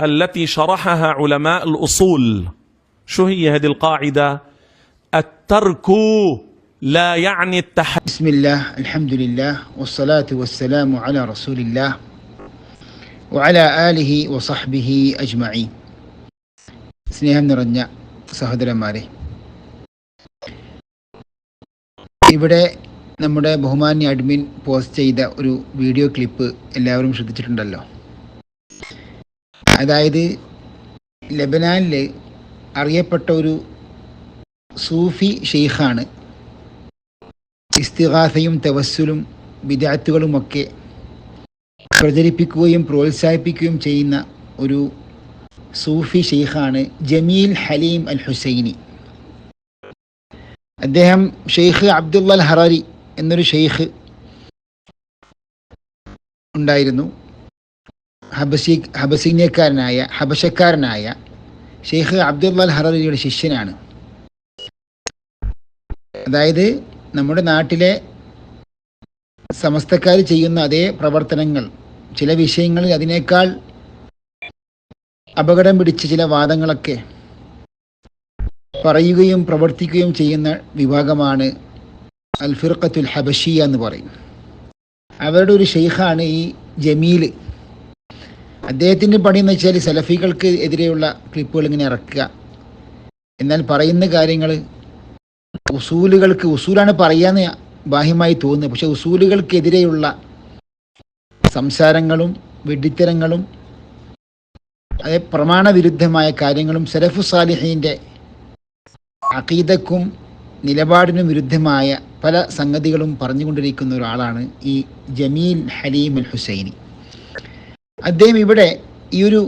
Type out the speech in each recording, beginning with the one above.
التي شرحها علماء الأصول شو هي هذه القاعدة الترك لا يعني التحريم بسم الله الحمد لله والصلاة والسلام على رسول الله وعلى آله وصحبه أجمعين സ്നേഹം നിറഞ്ഞ സഹോദരന്മാരെ ഇവിടെ നമ്മുടെ ബഹുമാന്യ അഡ്മിൻ പോസ്റ്റ് ചെയ്ത ഒരു വീഡിയോ ക്ലിപ്പ് എല്ലാവരും ശ്രദ്ധിച്ചിട്ടുണ്ടല്ലോ അതായത് ലബനാനിൽ അറിയപ്പെട്ട ഒരു സൂഫി ഷെയ്ഖാണ്. ഇസ്തിഹാസയും തവസ്സുലും വിദാത്തുകളുമൊക്കെ പ്രചരിപ്പിക്കുകയും പ്രോത്സാഹിപ്പിക്കുകയും ചെയ്യുന്ന ഒരു സൂഫി ഷെയ്ഖാണ് ജമീൽ ഹലീം അൽ ഹുസൈനി അദ്ദേഹം ഷെയ്ഖ് അബ്ദുള്ള അൽ ഹറാരി എന്നൊരു ഷെയ്ഖ് ഉണ്ടായിരുന്നു. ഹബസി ഹബസീനിയക്കാരനായ ഹബശക്കാരനായ ഷെയ്ഖ് അബ്ദുള്ള അൽ ഹറാരിയുടെ ശിഷ്യനാണ്. അതായത് നമ്മുടെ നാട്ടിലെ സമസ്തക്കാർ ചെയ്യുന്ന അതേ പ്രവർത്തനങ്ങൾ ചില വിഷയങ്ങളിൽ അതിനേക്കാൾ അപകടം പിടിച്ച ചില വാദങ്ങളൊക്കെ പറയുകയും പ്രവർത്തിക്കുകയും ചെയ്യുന്ന വിഭാഗമാണ് അൽ ഫിർഖത്തുൽ ഹബഷിയ എന്ന് പറയും. അവരുടെ ഒരു ഷെയ്ഖാണ് ഈ ജമീൽ അദ്ദേഹത്തിന്റെ പണി എന്ന് വെച്ചാൽ സലഫികൾക്ക് എതിരെയുള്ള ക്ലിപ്പുകൾ ഇങ്ങനെ ഇറക്കുക. എന്നാൽ പറയുന്ന കാര്യങ്ങൾ ഉസൂലുകൾക്ക് ഉസൂലാണ് പറയാന്ന് ബാഹ്യമായി തോന്നുന്നത്. പക്ഷെ ഉസൂലുകൾക്കെതിരെയുള്ള സംസാരങ്ങളും വെടിത്തരങ്ങളും അതേ പ്രമാണവിരുദ്ധമായ കാര്യങ്ങളും സലഫു സാലിഹീന്റെ അഖീദക്കും നിലപാടിനും വിരുദ്ധമായ പല സംഗതികളും പറഞ്ഞുകൊണ്ടിരിക്കുന്ന ഒരാളാണ് ഈ ജമീൽ ഹലീം അൽ ഹുസൈനി. അദ്ദേഹം ഇവിടെ ഈ ഒരു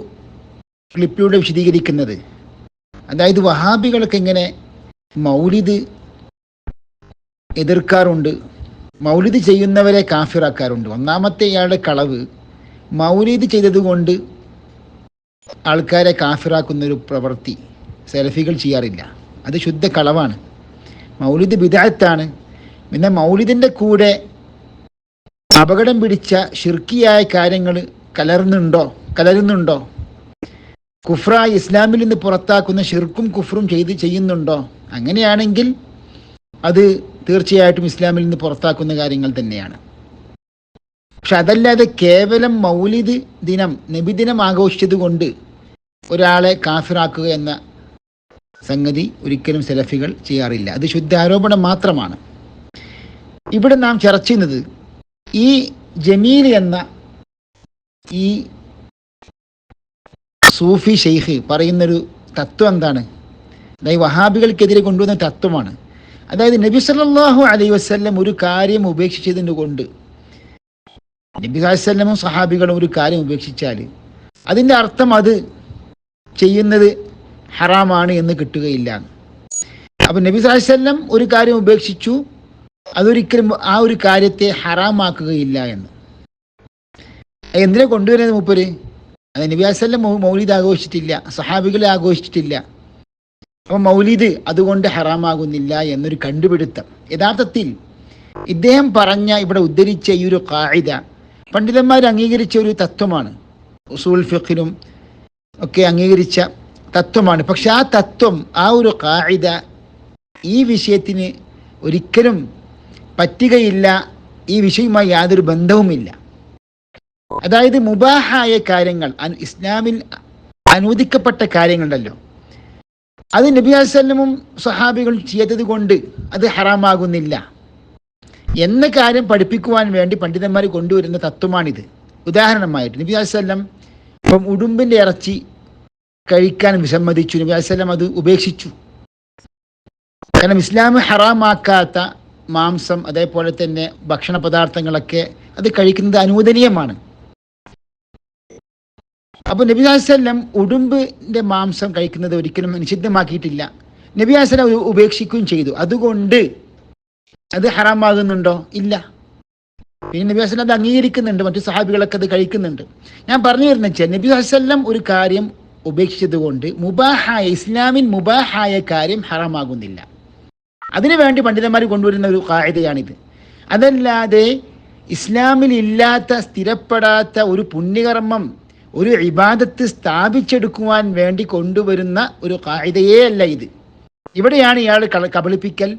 ക്ലിപ്പിലൂടെ വിശദീകരിക്കുന്നത്. അതായത് വഹാബികൾക്ക് എങ്ങനെ മൗലിദ് എതിർക്കാറുണ്ട്. മൗലിദ് ചെയ്യുന്നവരെ കാഫിറാക്കാറുണ്ട്. ഒന്നാമത്തെ ഇയാളുടെ കളവ് മൗലിദ് ചെയ്തതുകൊണ്ട് ആൾക്കാരെ കാഫിറാക്കുന്ന ഒരു പ്രവൃത്തി സെൽഫികൾ ചെയ്യാറില്ല. അത് ശുദ്ധ കളവാണ്. മൗലിദ് ബിദാത്താണ് പിന്നെ മൗലിദിന്റെ കൂടെ അപകടം പിടിച്ച ഷിർക്കിയായ കാര്യങ്ങൾ കലർന്നുണ്ടോ? കലരുന്നുണ്ടോ? കുഫ്ര ഇസ്ലാമിൽ നിന്ന് പുറത്താക്കുന്ന ഷിർക്കും കുഫറും ചെയ്ത് ചെയ്യുന്നുണ്ടോ? അങ്ങനെയാണെങ്കിൽ അത് തീർച്ചയായിട്ടും ഇസ്ലാമിൽ നിന്ന് പുറത്താക്കുന്ന കാര്യങ്ങൾ തന്നെയാണ്. പക്ഷെ അതല്ലാതെ കേവലം മൗലിദ് ദിനം നബിദിനം ആഘോഷിച്ചത് കൊണ്ട് ഒരാളെ കാഫിറാക്കുക എന്ന സംഗതി ഒരിക്കലും സെലഫികൾ ചെയ്യാറില്ല. അത് ശുദ്ധ ആരോപണം മാത്രമാണ്. ഇവിടെ നാം ചർച്ച ചെയ്യുന്നത് ഈ ജമീൽ എന്ന ഈ സൂഫി ഷെയ്ഖ് പറയുന്നൊരു തത്വം എന്താണ്? അതായത് വഹാബികൾക്കെതിരെ കൊണ്ടുവന്ന തത്വമാണ്. അതായത് നബി സല്ലാഹു അലൈ വസ്ല്ലം ഒരു കാര്യം ഉപേക്ഷിച്ചതിന് കൊണ്ട് നബി വസ്ലമും സഹാബികളും ഒരു കാര്യം ഉപേക്ഷിച്ചാൽ അതിന്റെ അർത്ഥം അത് ചെയ്യുന്നത് ഹറാമാണ് എന്ന് കിട്ടുകയില്ല. അപ്പം നബി സാഹസ്ല്ലം ഒരു കാര്യം ഉപേക്ഷിച്ചു അതൊരിക്കലും ആ ഒരു കാര്യത്തെ ഹറാമാക്കുകയില്ല എന്ന്. എന്തിനെ കൊണ്ടുവരുന്നത് മൂപ്പര്? അത് നബി വസ്ല്ലം മൗലിദ് ആഘോഷിച്ചിട്ടില്ല സഹാബികളെ ആഘോഷിച്ചിട്ടില്ല. അപ്പം മൗലീദ് അതുകൊണ്ട് ഹറാമാകുന്നില്ല എന്നൊരു കണ്ടുപിടുത്തം. യഥാർത്ഥത്തിൽ ഇദ്ദേഹം പറഞ്ഞ ഇവിടെ ഉദ്ധരിച്ച ഈ ഒരു കായിക പണ്ഡിതന്മാർ അംഗീകരിച്ച ഒരു തത്വമാണ്. ഉസൂൽ ഫിഖിനും ഒക്കെ അംഗീകരിച്ച തത്വമാണ്. പക്ഷെ ആ തത്വം ആ ഒരു കായിക ഈ വിഷയത്തിന് ഒരിക്കലും പറ്റുകയില്ല ഈ വിഷയവുമായി യാതൊരു ബന്ധവുമില്ല. അതായത് മുബാഹായ കാര്യങ്ങൾ ഇസ്ലാമിൽ അനുവദിക്കപ്പെട്ട കാര്യങ്ങളുണ്ടല്ലോ. അത് നബി അസല്ലമും സഹാബികൾ ചെയ്തത് കൊണ്ട് അത് ഹറാമാകുന്നില്ല. എന്ന കാര്യം പഠിപ്പിക്കുവാൻ വേണ്ടി പണ്ഡിതന്മാർ കൊണ്ടുവരുന്ന തത്വമാണിത്. ഉദാഹരണമായിട്ട് നബി അസല്ലം ഇപ്പം ഉടുമ്പിന്റെ ഇറച്ചി കഴിക്കാൻ വിസമ്മതിച്ചു. നബി അസല്ലം അത് ഉപേക്ഷിച്ചു. കാരണം ഇസ്ലാം ഹറാമാക്കാത്ത മാംസം അതേപോലെ തന്നെ ഭക്ഷണ പദാർത്ഥങ്ങളൊക്കെ അത് കഴിക്കുന്നത് അനുവദനീയമാണ്. അപ്പോൾ നബി അസല്ലം ഉടുമ്പിന്റെ മാംസം കഴിക്കുന്നത് ഒരിക്കലും നിഷിദ്ധമാക്കിയിട്ടില്ല. നബി അസലം ഉപേക്ഷിക്കുകയും ചെയ്തു. അതുകൊണ്ട് അത് ഹറാമാകുന്നുണ്ടോ? ഇല്ല. പിന്നെ നബി അസലം അത് അംഗീകരിക്കുന്നുണ്ട്. മറ്റു സഹാബികളൊക്കെ അത് കഴിക്കുന്നുണ്ട്. ഞാൻ പറഞ്ഞു തരുന്ന വെച്ചാൽ നബി അസല്ലം ഒരു കാര്യം ഉപേക്ഷിച്ചതുകൊണ്ട് മുബാഹായ ഇസ്ലാമിൻ മുബാഹായ കാര്യം ഹറാമാകുന്നില്ല. അതിനുവേണ്ടി പണ്ഡിതന്മാർ കൊണ്ടുവരുന്ന ഒരു കായതയാണിത് അതല്ലാതെ ഇസ്ലാമിൽ ഇല്ലാത്ത സ്ഥിരപ്പെടാത്ത ഒരു പുണ്യകർമ്മം ഒരു ഇബാദത്ത് സ്ഥാപിച്ചെടുക്കുവാൻ വേണ്ടി കൊണ്ടുവരുന്ന ഒരു കായികയേ അല്ല ഇത്. ഇവിടെയാണ് ഇയാൾ കബളിപ്പിക്കൽ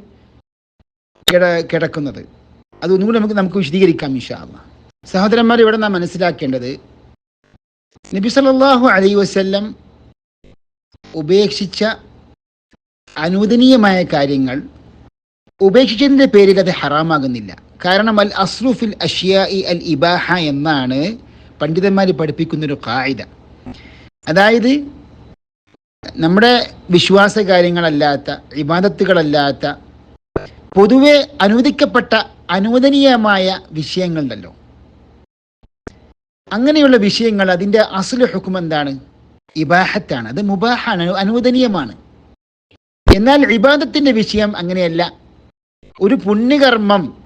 കിട കിടക്കുന്നത്. അതൊന്നുകൂടി നമുക്ക് നമുക്ക് വിശദീകരിക്കാം ഇഷാമ സഹോദരന്മാർ ഇവിടെ നാം മനസ്സിലാക്കേണ്ടത് നബി സല്ലല്ലാഹു അലൈ വസ്ല്ലം ഉപേക്ഷിച്ച അനുവദനീയമായ കാര്യങ്ങൾ ഉപേക്ഷിച്ചതിന്റെ പേരിൽ അത് ഹറാമാകുന്നില്ല. കാരണം അൽ അസ്രൂഫിൽ അഷിയ ഇ അൽ ഇബാഹ എന്നാണ് പണ്ഡിതന്മാർ പഠിപ്പിക്കുന്നൊരു കായിക അതായത് നമ്മുടെ വിശ്വാസ കാര്യങ്ങളല്ലാത്ത ഇബാദത്തുകളല്ലാത്ത പൊതുവെ അനുവദിക്കപ്പെട്ട അനുവദനീയമായ വിഷയങ്ങളുണ്ടല്ലോ. അങ്ങനെയുള്ള വിഷയങ്ങൾ അതിന്റെ അസുല ഹുക്കും എന്താണ്? ഇബാഹത്താണ്. അത് മുബാഹാണ് അനു- അനുവദനീയമാണ്. എന്നാൽ വിവാദത്തിന്റെ വിഷയം അങ്ങനെയല്ല. ഒരു പുണ്യകർമ്മം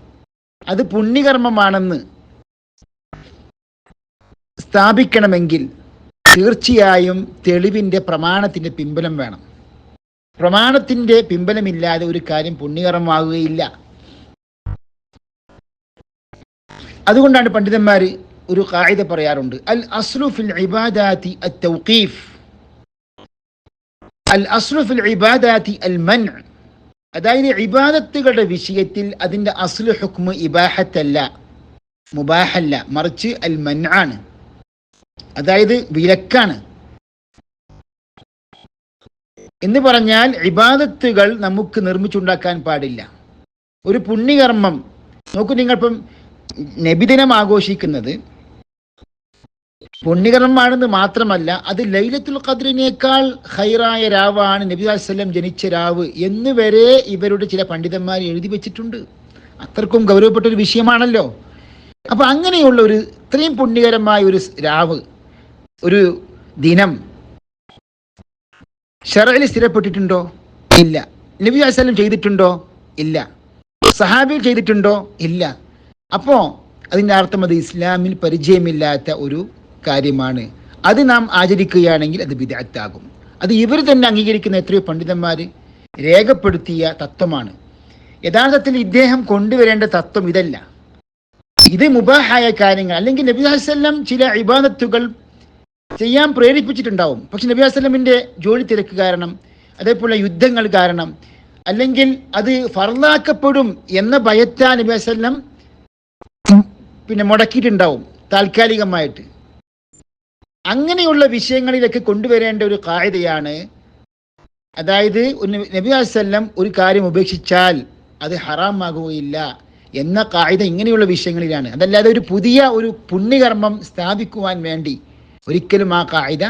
അത് പുണ്യകർമ്മമാണെന്ന് സ്ഥാപിക്കണമെങ്കിൽ തീർച്ചയായും തെളിവിന്റെ പ്രമാണത്തിന്റെ പിമ്പലം വേണം. പ്രമാണത്തിന്റെ പിൻബലമില്ലാതെ ഒരു കാര്യം പുണ്യകരമാകുകയില്ല. അതുകൊണ്ടാണ് പണ്ഡിതന്മാർ ഒരു കായിത പറയാറുണ്ട് അൽ അസ്ലു ഫിൽ ഇബാദാത്തി അൽ തൗഖീഫ്. അൽ അസ്ലു ഫിൽ ഇബാദാത്തി അൽ മൻ അതായത് ഇബാദത്തുകളുടെ വിഷയത്തിൽ അതിന്റെ അസ്ലു ഹുക്മ് ഇബാഹത്തല്ല മുബാഹല്ല മറിച്ച് അൽ മൻ ആണ് അതായത് വിലക്കാണ്. എന്ന് പറഞ്ഞാൽ ഇബാദത്തുകൾ നമുക്ക് നിർമ്മിച്ചുണ്ടാക്കാൻ പാടില്ല. ഒരു പുണ്യകർമ്മം നോക്കൂ നിങ്ങളിപ്പം നബിദിനം ആഘോഷിക്കുന്നത്. പുണ്യകർമ്മമാണെന്ന് മാത്രമല്ല അത് ലൈലത്തുൽ ഖദ്രിനേക്കാൾ ഹൈറായ രാവാണ് നബി വസ്ലം ജനിച്ച രാവ് എന്ന് വരെ ഇവരുടെ ചില പണ്ഡിതന്മാർ എഴുതി വെച്ചിട്ടുണ്ട്. അത്രക്കും ഗൗരവപ്പെട്ട ഒരു വിഷയമാണല്ലോ. അപ്പൊ അങ്ങനെയുള്ള ഒരു ഇത്രയും പുണ്യകരമായ ഒരു രാവ് ഒരു ദിനം ഷറയിൽ സ്ഥിരപ്പെട്ടിട്ടുണ്ടോ? ഇല്ല. നബി അസലം ചെയ്തിട്ടുണ്ടോ? ഇല്ല. സഹാബിൽ ചെയ്തിട്ടുണ്ടോ? ഇല്ല. അപ്പോൾ അതിന്റെ അർത്ഥം അത് ഇസ്ലാമിൽ പരിചയമില്ലാത്ത ഒരു കാര്യമാണ്. അത് നാം ആചരിക്കുകയാണെങ്കിൽ അത് വിദഗ്ധാകും അത് ഇവർ തന്നെ അംഗീകരിക്കുന്ന എത്രയോ പണ്ഡിതന്മാർ രേഖപ്പെടുത്തിയ തത്വമാണ്. യഥാർത്ഥത്തിൽ ഇദ്ദേഹം കൊണ്ടുവരേണ്ട തത്വം ഇതല്ല. ഇത് മുബാഹായ കാര്യങ്ങൾ. അല്ലെങ്കിൽ നബി വസ്ലം ചില ഇബാദത്തുകൾ ചെയ്യാൻ പ്രേരിപ്പിച്ചിട്ടുണ്ടാവും. പക്ഷെ നബി വസ്ലമിന്റെ ജോലി തിരക്ക് കാരണം അതേപോലെ യുദ്ധങ്ങൾ കാരണം അല്ലെങ്കിൽ അത് ഫർലാക്കപ്പെടും എന്ന ഭയത്താൽ നബി വസ്ലം പിന്നെ മുടക്കിയിട്ടുണ്ടാവും താൽക്കാലികമായിട്ട്. അങ്ങനെയുള്ള വിഷയങ്ങളിലൊക്കെ കൊണ്ടുവരേണ്ട ഒരു കായതയാണ് അതായത് നബി വസ്ലം ഒരു കാര്യം ഉപേക്ഷിച്ചാൽ അത് ഹറാമാകുകയില്ല. എന്ന കായിത ഇങ്ങനെയുള്ള വിഷയങ്ങളിലാണ്. അതല്ലാതെ ഒരു പുതിയ ഒരു പുണ്യകർമ്മം സ്ഥാപിക്കുവാൻ വേണ്ടി ഒരിക്കലും ആ കായിത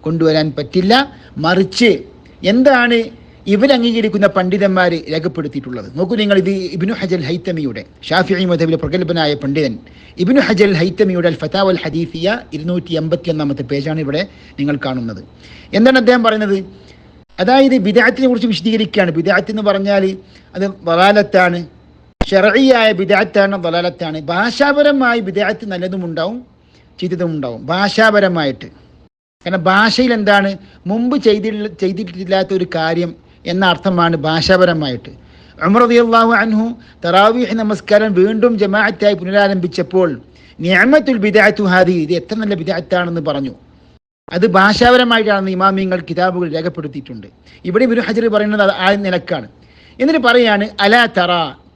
കൊണ്ടുവരാൻ പറ്റില്ല. മറിച്ച് എന്താണ് ഇവർ അംഗീകരിക്കുന്ന പണ്ഡിതന്മാർ രേഖപ്പെടുത്തിയിട്ടുള്ളത്? നോക്കൂ നിങ്ങൾ ഇത് ഇബിനു ഹജൽ ഹൈത്തമിയുടെ ഷാഫി മധവിലെ പ്രഗത്ഭനായ പണ്ഡിതൻ. ഇബിനു ഹജൽ ഹൈത്തമിയുടെ അൽ ഫതാവ് അൽ ഹദീഫിയ ഇരുന്നൂറ്റി എൺപത്തി ഒന്നാമത്തെ പേജാണ് ഇവിടെ നിങ്ങൾ കാണുന്നത്. എന്താണ് അദ്ദേഹം പറയുന്നത്? അതായത് വിദാഹത്തിനെ കുറിച്ച് വിശദീകരിക്കുകയാണ്. വിദാഹത്തിന് പറഞ്ഞാൽ അത് വലാലത്താണ്. ഷെറയായ വിദേഹത്താണ് വലാലത്താണ് ഭാഷാപരമായി ബിദാത്ത് നല്ലതും ഉണ്ടാവും ചീത്തതും ഉണ്ടാവും ഭാഷാപരമായിട്ട്. കാരണം ഭാഷയിൽ എന്താണ്? മുമ്പ് ചെയ്തി ചെയ്തിട്ടില്ലാത്ത ഒരു കാര്യം എന്ന അർത്ഥമാണ് ഭാഷാപരമായിട്ട്. ഉമർ റളിയല്ലാഹു അൻഹു തറാവീഹ് നമസ്കാരം വീണ്ടും ജമാഅത്തായി പുനരാരംഭിച്ചപ്പോൾ നിഅമത്തുൽ വിദേഹത്തു ഹാദി ഇത് എത്ര നല്ല വിദേഹത്താണെന്ന് പറഞ്ഞു. അത് ഭാഷാപരമായിട്ടാണ് ഇമാമിങ്ങൾ കിതാബുകൾ രേഖപ്പെടുത്തിയിട്ടുണ്ട്. ഇവിടെ ഒരു ഹജർ പറയുന്നത് ആ നിലക്കാണ്. എന്നിട്ട് പറയാണ് അലാ തറ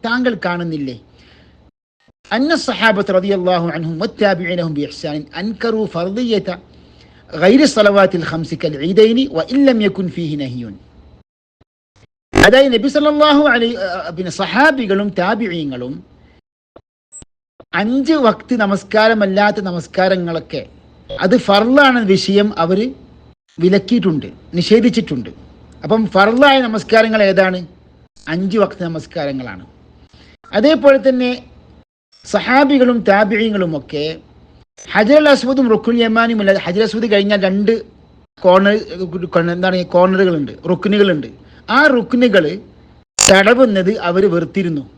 താങ്കൾ കാണുന്നില്ലേ? അന്ന സഹാബത്ത് റതി അള്ളാഹു അൻഹും മുത്താബിഅനഹും ബി ഇഹ്സാനിൻ അൻകറു ഫർദിയത ഗൈര സലവാത്തിൽ ഹംസിക്കൽ ഈദൈനി വ ഇല്ലം യകുൻ ഫീഹി നഹിയുൻ. അതായത് നബി സല്ലല്ലാഹു അലൈ പിന്നെ സഹാബികളും താബിഈങ്ങളും അഞ്ച് വക്ത് നമസ്കാരമല്ലാത്ത നമസ്കാരങ്ങളൊക്കെ അത് ഫർളാണ് വിഷയം അവർ വിലക്കിയിട്ടുണ്ട് നിഷേധിച്ചിട്ടുണ്ട്. അപ്പം ഫർളായ നമസ്കാരങ്ങൾ ഏതാണ്? അഞ്ച് വക്ത നമസ്കാരങ്ങളാണ്. അതേപോലെ തന്നെ സഹാബികളും താബിഴികളും ഒക്കെ ഹജർ അസ്വദും റുക്കുൽ യമാനും അല്ല ഹജർ അസ്വദ് കഴിഞ്ഞാൽ രണ്ട് കോർണർ എന്താണ് കോർണറുകളുണ്ട് റുക്കുനുകളുണ്ട് ആ റുക്കുനുകൾ തടവുന്നത് അവർ വെറുത്തിരുന്നു.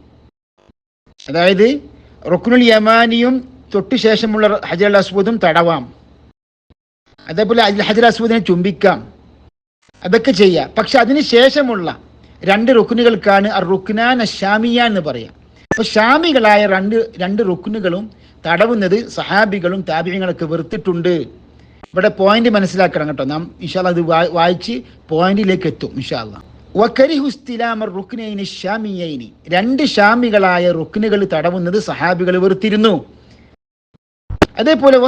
അതായത് റുക്കുനുൽ യമാനിയും തൊട്ടു ശേഷമുള്ള ഹജർ അസ്വദും തടവാം. അതേപോലെ ഹജർ അസ്വദിനെ ചുംബിക്കാം. അതൊക്കെ ചെയ്യാം. പക്ഷെ അതിന് ശേഷമുള്ള രണ്ട് റുക്കുനുകൾക്കാണ് ആ റുക്നാൻ അഷാമിയ എന്ന് പറയാം. അപ്പൊ ഷാമികളായ രണ്ട് രണ്ട് റുക്കുനുകളും തടവുന്നത് സഹാബികളും താപിയങ്ങളൊക്കെ വെറുത്തിട്ടുണ്ട്. ഇവിടെ പോയിന്റ് മനസ്സിലാക്കണം കേട്ടോ. നാം ഇഷാല്ല അത് വായിച്ച് പോയിന്റിലേക്ക് എത്തും ഇഷാല്ല രണ്ട് ഷാമികളായ റുക്നുകൾ തടവുന്നത് സഹാബികൾ വെറുത്തിരുന്നു. അതേപോലെ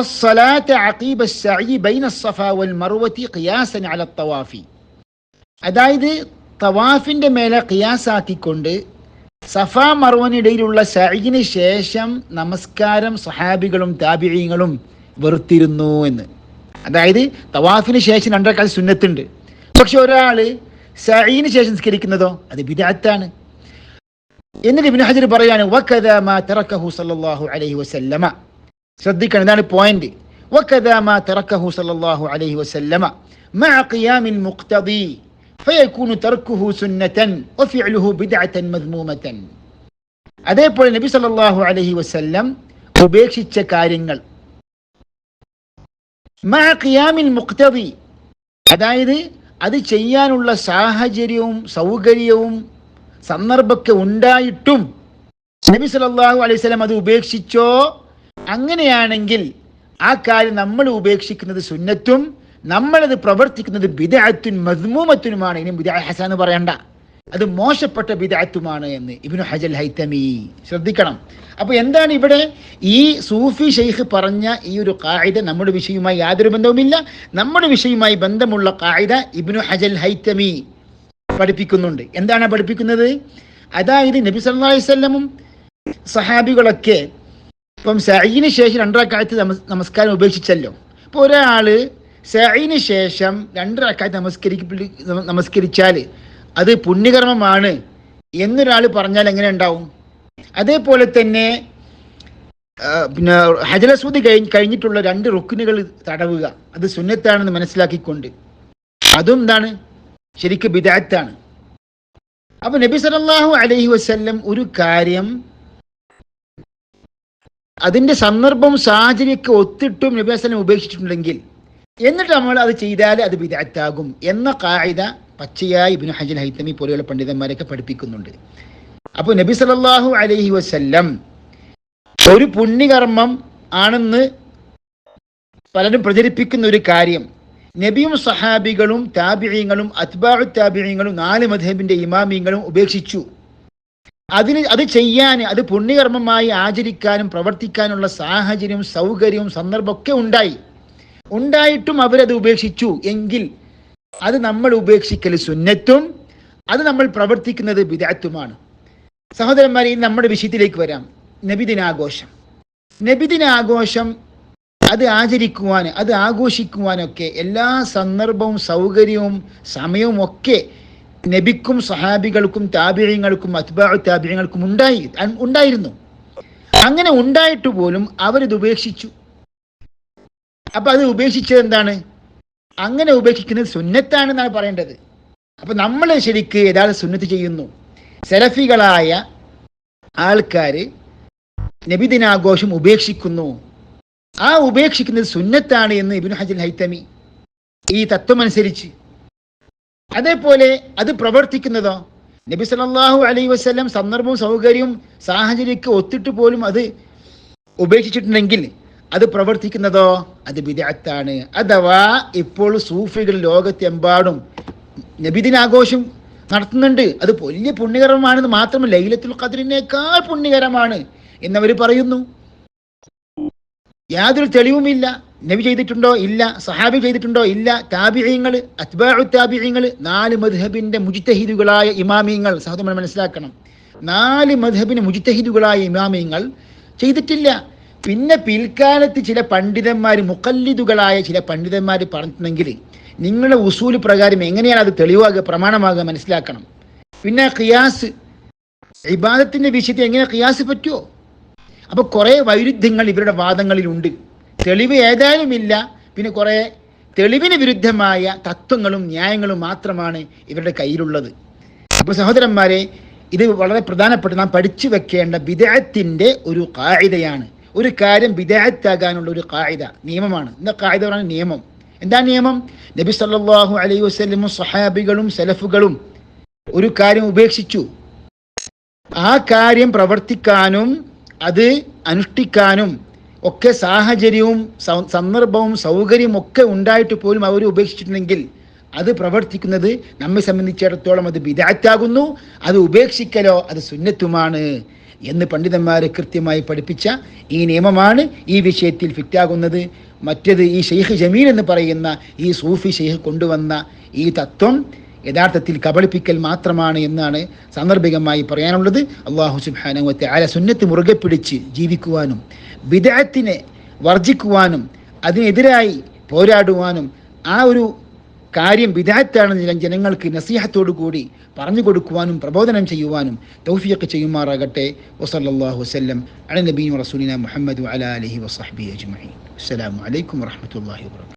അതായത് തവാഫിന്റെ മേലെ കിയാസാക്കിക്കൊണ്ട് സഫ മറുവനിടയിലുള്ള ഷൈന് ശേഷം നമസ്കാരം സഹാബികളും താപിഴീങ്ങളും വെറുത്തിരുന്നു എന്ന്. അതായത് തവാഫിന് ശേഷം രണ്ടേക്കാൾ സുന്നത്തുണ്ട്. പക്ഷെ ഒരാൾ സഹിന് ശേഷം നിസ്കരിക്കുന്നതോ അത് ബിദാത്താണ്. എന്നിട്ട് ഇബിൻ ഹജർ പറയാണ് തറക്കഹു സല്ലല്ലാഹു അലൈഹി വസല്ലമ. ശ്രദ്ധിക്കണം ഇതാണ് പോയിന്റ് വക്കദാമ തറക്കഹു സല്ലല്ലാഹു അലൈഹി വസല്ലമ മഅ ഖിയാമിൻ മുഖ്തദി. ഫയക്കൂനു തർക്കുഹു സുന്നതൻ ഒഫിഅലുഹു ബിദഅതൻ മദ്മൂമത്തൻ അതേപോലെ നബി സല്ലല്ലാഹു അലൈഹി വസല്ലം ഉപേക്ഷിച്ച കാര്യങ്ങൾ. മഅ ഖിയാമിൽ മുഖ്തവി അതായത് അത് ചെയ്യാനുള്ള സാഹചര്യവും സൗകര്യവും സന്ദർഭമൊക്കെ ഉണ്ടായിട്ടും നബി സല്ലല്ലാഹു അലൈഹി വസല്ലം അത് ഉപേക്ഷിച്ചോ? അങ്ങനെയാണെങ്കിൽ ആ കാര്യം നമ്മൾ ഉപേക്ഷിക്കുന്നത് സുന്നത്തും നമ്മളത് പ്രവർത്തിക്കുന്നത് ബിദഅത്തുൻ മദ്മൂമത്തുനുമാണ് ഇനി ബിദ ഹസൻ എന്ന് പറയണ്ട. അത് മോശപ്പെട്ട ബിദഅത്തുമാണ് എന്ന് ഇബ്നു ഹജൽ ഹൈത്തമി. ശ്രദ്ധിക്കണം. അപ്പോൾ എന്താണ് ഇവിടെ? ഈ സൂഫി ഷെയ്ഖ് പറഞ്ഞ ഈ ഒരു കായിത നമ്മുടെ വിഷയവുമായി യാതൊരു ബന്ധവുമില്ല. നമ്മുടെ വിഷയവുമായി ബന്ധമുള്ള കായിത ഇബിനു ഹജൽ ഹൈത്തമി പഠിപ്പിക്കുന്നുണ്ട്. എന്താണ് പഠിപ്പിക്കുന്നത്? അതായത് നബി സല്ലല്ലാഹു അലൈഹി വസല്ലമും സഹാബികളൊക്കെ ഇപ്പം സഈന് ശേഷം രണ്ടരക്കാലത്ത് നമസ്കാരം ഉപേക്ഷിച്ചല്ലോ. ഇപ്പോൾ ഒരാൾ സഈന് ശേഷം രണ്ട് രണ്ടരക്കാലത്ത് നമസ്കരിക്ക നമസ്കരിച്ചാൽ അത് പുണ്യകർമ്മമാണ് എന്നൊരാൾ പറഞ്ഞാൽ എങ്ങനെ ഉണ്ടാവും? അതേപോലെ തന്നെ പിന്നെ ഹജലസൂദി കഴിഞ്ഞ് കഴിഞ്ഞിട്ടുള്ള രണ്ട് റുക്കിനുകൾ തടവുക. അത് സുന്നത്താണെന്ന് മനസ്സിലാക്കിക്കൊണ്ട്. അതും എന്താണ്? ശരിക്കും ബിദാത്താണ്. അപ്പൊ നബി സല്ലല്ലാഹു അലൈഹി വസ്ല്ലം ഒരു കാര്യം അതിന്റെ സന്ദർഭം സാഹചര്യമൊക്കെ ഒത്തിട്ടും നബി വസ്ലം ഉപേക്ഷിച്ചിട്ടുണ്ടെങ്കിൽ എന്നിട്ട് നമ്മൾ അത് ചെയ്താൽ അത് വിദഗ്ധാകും എന്ന കായിക പച്ചയായി ഇബ്നു ഹജൽ ഹൈത്തമി പോലെയുള്ള പണ്ഡിതന്മാരൊക്കെ പഠിപ്പിക്കുന്നുണ്ട്. അപ്പോൾ നബി സല്ലല്ലാഹു അലൈഹി വസല്ലം ഒരു പുണ്യകർമ്മം ആണെന്ന് പലരും പ്രചരിപ്പിക്കുന്ന ഒരു കാര്യം. നബിയും സഹാബികളും താബിഴീങ്ങളും അത്ബാഉ താബിഴീങ്ങളും നാല് മധേബിന്റെ ഇമാമിയങ്ങളും ഉപേക്ഷിച്ചു. അതിന് അത് ചെയ്യാൻ അത് പുണ്യകർമ്മമായി ആചരിക്കാനും പ്രവർത്തിക്കാനുള്ള സാഹചര്യവും സൗകര്യവും സന്ദർഭമൊക്കെ ഉണ്ടായി. ഉണ്ടായിട്ടും അവരത് ഉപേക്ഷിച്ചു എങ്കിൽ അത് നമ്മൾ ഉപേക്ഷിക്കൽ സുന്നത്തും അത് നമ്മൾ പ്രവർത്തിക്കുന്നത് വിദഗ്ധത്തുമാണ് സഹോദരന്മാരെ ഇനി നമ്മുടെ വിഷയത്തിലേക്ക് വരാം. നബിദിനാഘോഷം. നബിദിനാഘോഷം അത് ആചരിക്കുവാൻ അത് ആഘോഷിക്കുവാനൊക്കെ എല്ലാ സന്ദർഭവും സൗകര്യവും സമയവും ഒക്കെ നബിക്കും സഹാബികൾക്കും താപിഴയങ്ങൾക്കും അത്ബാ താപിഴയങ്ങൾക്കും ഉണ്ടായി ഉണ്ടായിരുന്നു. അങ്ങനെ ഉണ്ടായിട്ട് പോലും അവരിത് ഉപേക്ഷിച്ചു. അപ്പൊ അത് ഉപേക്ഷിച്ചത് എന്താണ്? അങ്ങനെ ഉപേക്ഷിക്കുന്നത് സുന്നത്താണെന്നാണ് പറയേണ്ടത്. അപ്പൊ നമ്മൾ ശരിക്ക് യഥാർത്ഥ സുന്നത്ത് ചെയ്യുന്നു. സെലഫികളായ ആൾക്കാർ നബിദിനാഘോഷം ഉപേക്ഷിക്കുന്നു. ആ ഉപേക്ഷിക്കുന്നത് സുന്നത്താണ് എന്ന് ഇബിൻ ഹജൽ ഹൈത്തമി ഈ തത്വമനുസരിച്ച് അതേപോലെ അത് പ്രവർത്തിക്കുന്നതോ? നബി സല്ലല്ലാഹു അലൈ വസ്ലം സന്ദർഭവും സൗകര്യവും സാഹചര്യമൊക്കെ ഒത്തിട്ട് പോലും അത് ഉപേക്ഷിച്ചിട്ടുണ്ടെങ്കിൽ അത് പ്രവർത്തിക്കുന്നതോ? അത് ബിദഅത്താണ്. അഥവാ ഇപ്പോൾ സൂഫികൾ ലോകത്തെമ്പാടും നബിദിനാഘോഷം നടത്തുന്നുണ്ട്. അത് വലിയ പുണ്യകരമാണെന്ന് മാത്രമല്ല ലൈലത്തുൽ ഖദ്റിനേക്കാൾ പുണ്യകരമാണ് എന്നവർ പറയുന്നു. യാതൊരു തെളിവുമില്ല. നബി ചെയ്തിട്ടുണ്ടോ? ഇല്ല. സഹാബി ചെയ്തിട്ടുണ്ടോ? ഇല്ല. താബിഹ്യങ്ങൾ അത്ബാഉ താബിഹ്യങ്ങൾ നാല് മദ്ഹബിന്റെ മുജ്തഹിദുകളായ ഇമാമിയങ്ങൾ സഹോദരൻ മനസ്സിലാക്കണം. നാല് മദ്ഹബിന് മുജ്തഹിദുകളായ ഇമാമിയങ്ങൾ ചെയ്തിട്ടില്ല. പിന്നെ പിൽക്കാലത്ത് ചില പണ്ഡിതന്മാർ മുക്കല്ലിദുകളായ ചില പണ്ഡിതന്മാർ പറഞ്ഞിട്ടുണ്ടെങ്കിൽ നിങ്ങളെ ഉസൂൽ പ്രകാരം എങ്ങനെയാണ് അത് തെളിവാകുക പ്രമാണമാകുക മനസ്സിലാക്കണം. പിന്നെ ഖിയാസ് ഇബാദത്തിന്റെ വിഷയത്തിൽ എങ്ങനെ ഖിയാസ് പറ്റുമോ അപ്പോൾ കുറേ വൈരുദ്ധ്യങ്ങൾ ഇവരുടെ വാദങ്ങളിലുണ്ട്. തെളിവ് ഏതായാലും ഇല്ല പിന്നെ കുറേ തെളിവിന് വിരുദ്ധമായ തത്വങ്ങളും ന്യായങ്ങളും മാത്രമാണ് ഇവരുടെ കയ്യിലുള്ളത്. അപ്പോൾ സഹോദരന്മാരെ ഇത് വളരെ പ്രധാനപ്പെട്ട നാം പഠിച്ചു വെക്കേണ്ട വിദേഹത്തിന്റെ ഒരു കായികയാണ് ഒരു കാര്യം വിദേഹത്താകാനുള്ള ഒരു കായിക നിയമമാണ്. എന്താ കായിക പറഞ്ഞ നിയമം. എന്താ നിയമം? നബി സല്ലാഹു അലൈഹി വസ്ലമും സഹാബികളും സലഫുകളും ഒരു കാര്യം ഉപേക്ഷിച്ചു. ആ കാര്യം പ്രവർത്തിക്കാനും അത് അനുഷ്ഠിക്കാനും ഒക്കെ സാഹചര്യവും സന്ദർഭവും സൗകര്യവും ഒക്കെ ഉണ്ടായിട്ട് പോലും അവർ ഉപേക്ഷിച്ചിട്ടുണ്ടെങ്കിൽ അത് പ്രവർത്തിക്കുന്നത് നമ്മെ സംബന്ധിച്ചിടത്തോളം അത് വിദാറ്റാകുന്നു അത് ഉപേക്ഷിക്കലോ അത് സുന്നത്തുമാണ്. എന്ന് പണ്ഡിതന്മാരെ കൃത്യമായി പഠിപ്പിച്ച ഈ നിയമമാണ് ഈ വിഷയത്തിൽ ഫിറ്റാകുന്നത്. മറ്റത് ഈ ഷെയ്ഖ് ജമീൽ എന്ന് പറയുന്ന ഈ സൂഫി ഷെയ്ഖ് കൊണ്ടുവന്ന ഈ തത്വം യഥാർത്ഥത്തിൽ കബളിപ്പിക്കൽ മാത്രമാണ് എന്നാണ് സാന്ദർഭികമായി പറയാനുള്ളത്. അള്ളാഹു സുബാനുവത്തെ ആല സുന്നത്ത് മുറുകെ പിടിച്ച് ജീവിക്കുവാനും വിദേഹത്തിനെ വർജിക്കുവാനും അതിനെതിരായി പോരാടുവാനും ആ ഒരു കാര്യം വിദാറ്റാണ് ജനങ്ങൾക്ക് നസീഹത്തോടു കൂടി പറഞ്ഞു കൊടുക്കുവാനും പ്രബോധനം ചെയ്യുവാനും തൗഫിയൊക്കെ ചെയ്യുമാറാകട്ടെ. വസല്ലാഹു വസ്ലം അലനബീൻ റസൂലിന മുഹമ്മദ് അല അലഹി വസഹബി അജ്മഹി അസ്സാം വലൈക്കും വാഹമത്തല്ലാഹി വാ